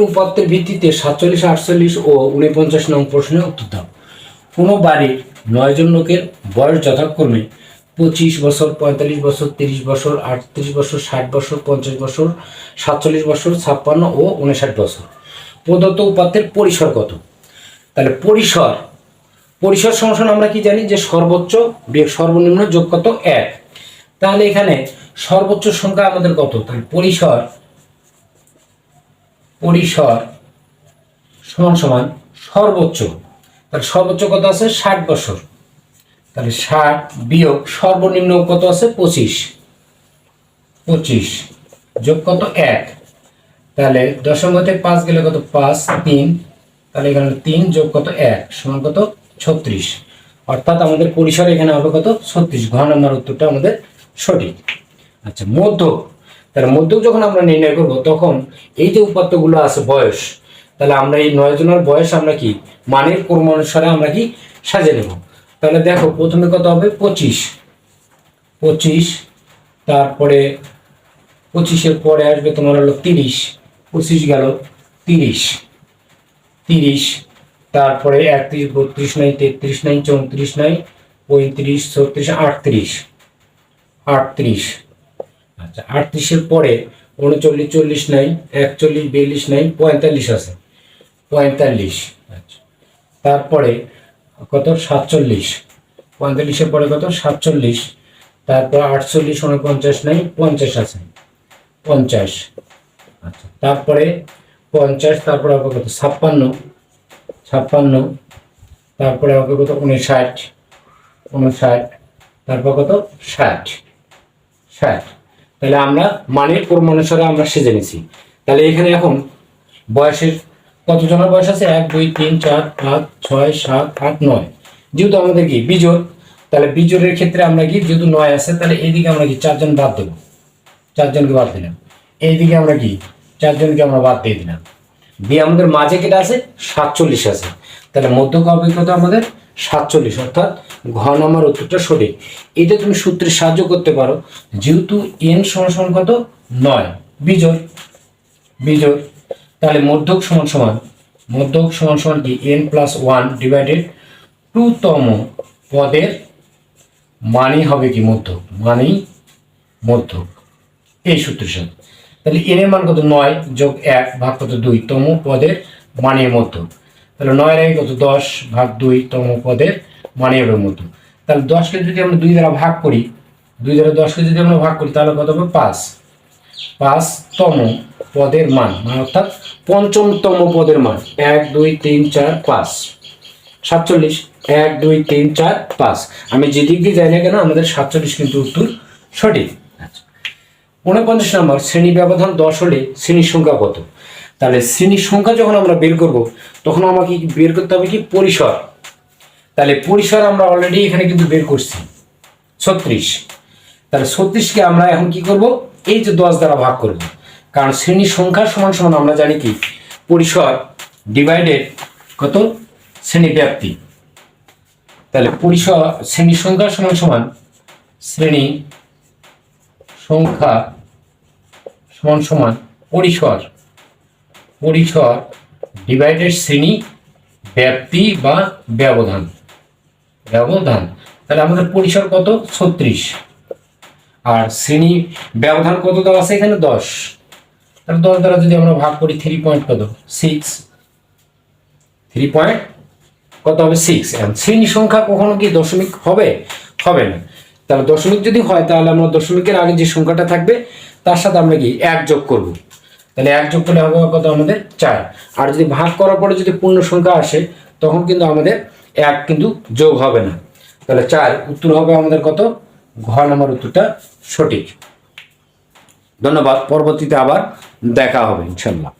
উপাত্তের ভিত্তিতে সাতচল্লিশ, আটচল্লিশ ও উনপঞ্চাশ নং প্রশ্নের উত্তর দাও। কোনো বাড়ির নয়জন লোকের বয়স যথাক্রমে পঁচিশ বছর, পঁয়তাল্লিশ বছর, তিরিশ বছর, আটত্রিশ বছর, ষাট বছর, পঞ্চাশ বছর, সাতচল্লিশ বছর, ছাপ্পান্ন ও উনষাট বছর। প্রদত্ত উপাত্তের পরিসর কত? তাহলে পরিসর পরিসর সমস্যা আমরা কি জানি? যে সর্বোচ্চ সর্বনিম্ন যোগ কত? এক। তাহলে এখানে সর্বোচ্চ সংখ্যা আমাদের কত? তাহলে পরিসর পরিসর সমান সমান সর্বোচ্চ। তাহলে সর্বোচ্চ কত আছে? ষাট বছর। তাহলে ষাট বিয়োগ সর্বনিম্ন কত আছে? পঁচিশ। পঁচিশ যোগ কত? এক। তাহলে দশম হতে পাঁচ গেলে কত? পাঁচ, তিন। তাহলে এখানে তিন যোগ কত? এক সমান কত? ছত্রিশ। অর্থাৎ আমাদের পরিসর এখানে হবে কত? ছত্রিশ। ঘ নম্বর উত্তরটা আমাদের সঠিক। আচ্ছা মধ্য তাহলে মধ্য যখন আমরা নির্ণয় করব, তখন এই যে উপাত্তগুলো আছে বয়স, তাহলে আমরা এই নয় জনের বয়স আমরা কি, মানের কর্ম অনুসারে আমরা কি সাজিয়ে নেব? তাহলে দেখো, প্রথমে কত হবে? পঁচিশ। পঁচিশ, তারপরে পঁচিশের পরে আসবে তোমার হলো তিরিশ। পঁচিশ গেল তিরিশ। তিরিশ, তারপরে একত্রিশ, বত্রিশ নাই, তেত্রিশ নাই, চৌত্রিশ নাই, পঁয়ত্রিশ, ছত্রিশ, আটত্রিশ। আটত্রিশ। আচ্ছা আটত্রিশের পরে উনচল্লিশ, চল্লিশ নাই, একচল্লিশ, বিয়াল্লিশ নাই, পঁয়তাল্লিশ আছে। পঁয়তাল্লিশ আচ্ছা। তারপরে কত? সাতচল্লিশ। পঁয়তাল্লিশের পরে কত? সাতচল্লিশ। তারপর আটচল্লিশ, উনপঞ্চাশ নাই, পঞ্চাশ আছে। পঞ্চাশ। আচ্ছা তারপরে পঞ্চাশ, তারপরে হবে কত? ছাপ্পান্ন। ছাপ্পান্ন। তারপরে হবে কত? উনষাট উনষাট তারপর কত? ষাট। ষাট। তাহলে আমরা মানের কর্ম অনুসারে আমরা সেজে নিছি। তাহলে এখানে এখন বয়সের কতজনের বয়স আছে? এক, দুই, তিন, চার, পাঁচ, ছয়, সাত, আট, নয়। যেহেতু আমাদের কি বিজোড়, তাহলে বিজোড়ের ক্ষেত্রে আমরা কি যেহেতু নয় আছে, তাহলে এইদিকে আমরা কি চারজন বাদ দেবো। চারজনকে বাদ দিলাম। এইদিকে আমরা কি চারজনকে আমরা বাদ দিয়ে দিলাম। দিয়ে আমাদের মাঝে কেটে আছে? সাতচল্লিশ আছে। তাহলে মধ্যক কত আমাদের সাতচল্লিশ, অর্থাৎ ঘ নাম্বার উত্তরটা সঠিক। এটা তুমি সূত্রের সাহায্য করতে পারো, যেহেতু এন সমান সমান কত? নয়। বিজয় বিজয় তাহলে মধ্যক সমান সমান, মধ্যক সমান সমান কি? N plus one divided by two পদের মানই হবে কি মধ্যক? মানেই মধ্যক। এই সূত্রের সাথে তাহলে এন এর মান কত? নয় যোগ এক, ভাগ কত? দুই। তম পদের মানের মধ্য তাহলে নয় আগে কত দশ ভাগ দুই তম পদের মানের মতো তাহলে দশকে যদি আমরা দুই দ্বারা ভাগ করি, দুই দ্বারা দশকে যদি আমরা ভাগ করি, তাহলে কত হবে? পাঁচ। পাঁচতম পদের মান মানে অর্থাৎ পঞ্চমতম পদের মান। এক, দুই, তিন, চার, পাঁচ। সাতচল্লিশ। এক, দুই, তিন, চার, পাঁচ। আমি যেদিক দিয়ে যাই না কেন, আমাদের সাতচল্লিশ কিন্তু উত্তর সঠিক। আচ্ছা। ঊনপঞ্চাশ নম্বর, শ্রেণি ব্যবধান দশ হলে শ্রেণির সংখ্যা কত? তাহলে শ্রেণির সংখ্যা যখন আমরা বের করব, তখন আমাকে বের করতে হবে কি? পরিসর। তাহলে পরিসর আমরা অলরেডি এখানে কিন্তু বের করছি। ছত্রিশ। তাহলে ছত্রিশকে আমরা এখন কি করব? এই যে দশ দ্বারা ভাগ করব। কারণ শ্রেণির সংখ্যা সমান সমান আমরা জানি কি? পরিসর ডিভাইডেড কত? শ্রেণি ব্যাপ্তি তাহলে পরিসর, শ্রেণির সংখ্যা সমান সমান শ্রেণি সংখ্যা সমান সমান পরিসর। পরিসর ডিভাইডেড শ্রেণি, ব্যাপ্তি বা ব্যবধান। ব্যবধান, তাহলে আমাদের পরিসর কত? ছত্রিশ। আর শ্রেণি ব্যবধান কত দেওয়া আছে এখানে? দশ। তাহলে দশ দ্বারা যদি আমরা ভাগ করি থ্রি পয়েন্ট কত? সিক্স থ্রি পয়েন্ট কত হবে? সিক্স এখন শ্রেণি সংখ্যা কখনো কি দশমিক হবে? হবে না। তাহলে দশমিক যদি হয়, তাহলে আমরা দশমিকের আগে যে সংখ্যাটা থাকবে, তার সাথে আমরা কি? এক যোগ করব। তাহলে এক যোগ করলে হবে কত আমাদের চার। আর যদি ভাগ করার পরে যদি পূর্ণ সংখ্যা আসে, তখন কিন্তু আমাদের এক কিন্তু যোগ হবে না। তাহলে চার উত্তর হবে আমাদের কত? ঘ নম্বর উত্তরটা সঠিক। ধন্যবাদ, পরবর্তীতে আবার দেখা হবে ইনশাল্লাহ